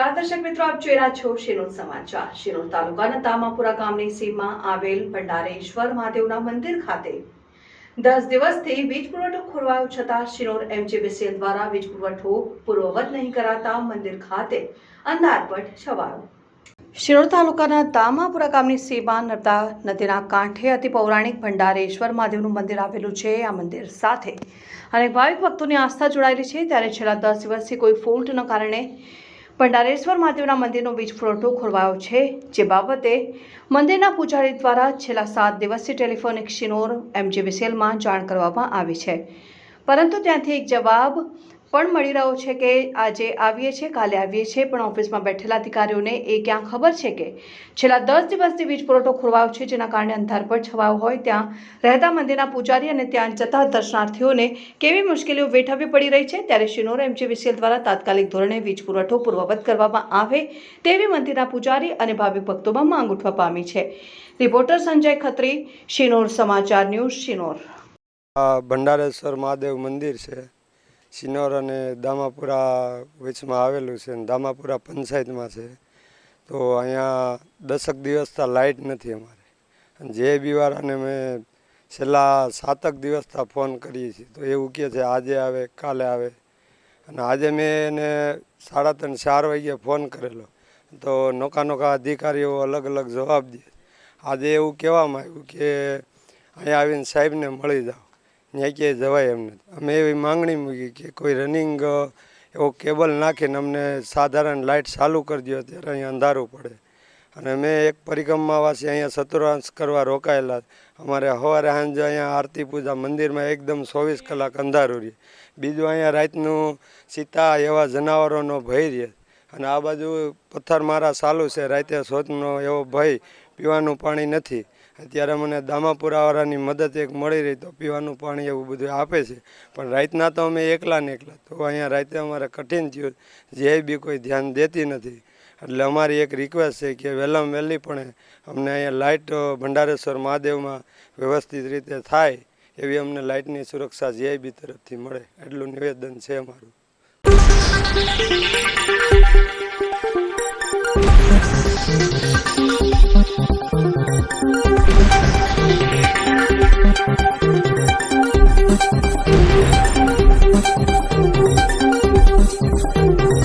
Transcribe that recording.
દર્શક મિત્રો, આપ જોઈ રહ્યા છો શિનોર સમાચાર. શિનોર તાલુકાના તામાપુરા ગામની સીમમાં આવેલ ભંડારેશ્વર મહાદેવના મંદિર ખાતે દસ દિવસથી વીજ પુરવઠો ખોરવાયો છતાં શિનોર એમજીવીસીએલ દ્વારા વીજ પુરવઠો પૂર્વવત નહીં કરાતા મંદિર ખાતે અંધારપટ છવાયો. શિરોળ તાલુકાના તામાપુરા ગામની સીમા નર્મદા નદીના કાંઠે અતિ પૌરાણિક ભંડારેશ્વર મહાદેવનું મંદિર આવેલું છે. આ મંદિર સાથે અનેક ભાવિક ભક્તોની આસ્થા જોડાયેલી છે. ત્યારે છેલ્લા દસ દિવસથી કોઈ ફોલ્ટના કારણે ભંડારેશ્વર મહાદેવના મંદિરનો વીજ પુરવઠો ખોરવાયો છે. જે બાબતે મંદિરના પૂજારી દ્વારા છેલ્લા સાત દિવસથી ટેલિફોનિક શિનોર, એમજીવીસીએલમાં જાણ કરવામાં આવી છે. પરંતુ ત્યાંથી એક જવાબ પણ મળી રહ્યો છે કે આજે આવીએ છીએ, કાલે આવીએ છીએ, પણ ઓફિસમાં બેઠેલા અધિકારીઓને એ ક્યાં ખબર છે કે છેલ્લા દસ દિવસથી વીજ પુરવઠો ખોરવાયો છે, જેના કારણે અંધાર પર છવાયો હોય, ત્યાં રહેતા મંદિરના પૂજારી અને ત્યાં જતા દર્શનાર્થીઓને કેવી મુશ્કેલીઓ વેઠવવી પડી રહી છે? ત્યારે શિનોર એમજીવીસીએલ દ્વારા તાત્કાલિક ધોરણે વીજ પુરવઠો પૂર્વવત કરવામાં આવે તેવી મંદિરના પૂજારી અને ભાવિક ભક્તોમાં માંગ ઉઠવા પામી છે. રિપોર્ટર સંજય ખત્રી શિનોર સમાચાર ન્યૂઝ શિનોર ભંડારેશ્વર મહાદેવ મંદિર છે. સિનોર અને દામાપુરા વચમાં આવેલું છે અને દામાપુરા પંચાયતમાં છે. તો અહીંયા દસક દિવસતા લાઇટ નથી અમારે. અને જે બીવાળાને મેં છેલ્લા સાતક દિવસતા ફોન કરીએ છીએ. તો એવું કહે છે આજે આવે, કાલે આવે. અને આજે મેં એને સાડા ત્રણ, ચાર વાગ્યે ફોન કરેલો. તો નોકા નોકા અધિકારીઓ અલગ અલગ જવાબ દે. આજે એવું કહેવામાં આવ્યું કે અહીંયા આવીને સાહેબને મળી જાઓ. ત્યાં ક્યાંય જવાય એમ અમે એવી માંગણી મૂકી કે કોઈ રનિંગ એવો કેબલ નાખીને અમને સાધારણ લાઇટ ચાલુ કરી દો ત્યારે અહીંયા અંધારું પડે. અને મેં એક પરિક્રમાવાસી અહીંયા ચતુરાંશ કરવા રોકાયેલા. અમારે સવારે સાંજે અહીંયા આરતી પૂજા મંદિરમાં એકદમ ચોવીસ કલાક અંધારું રહે. બીજું અહીંયા રાતનું સીતા એવા જનાવરોનો ભય રહે. અને આ બાજુ પથ્થર મારા ચાલુ છે, રાતે શોધનો એવો ભય પીવાનું પાણી નથી. ત્યારે મને દામાપુરાવાળાની મદદ એક મળી રહી તો પીવાનું પાણી એવું બધું આપે છે. પણ રાતના તો અમે એકલા ને એકલા. તો અહીંયા રાતે અમારે કઠિન થયું. જે બી કોઈ ધ્યાન દેતી નથી. એટલે અમારી એક રિક્વેસ્ટ છે કે વહેલામાં વહેલી પણ અમને અહીંયા લાઇટ, ભંડારેશ્વર મહાદેવમાં વ્યવસ્થિત રીતે થાય એવી અમને લાઇટની સુરક્ષા જીઆઈબી તરફથી મળે એટલું નિવેદન છે અમારું.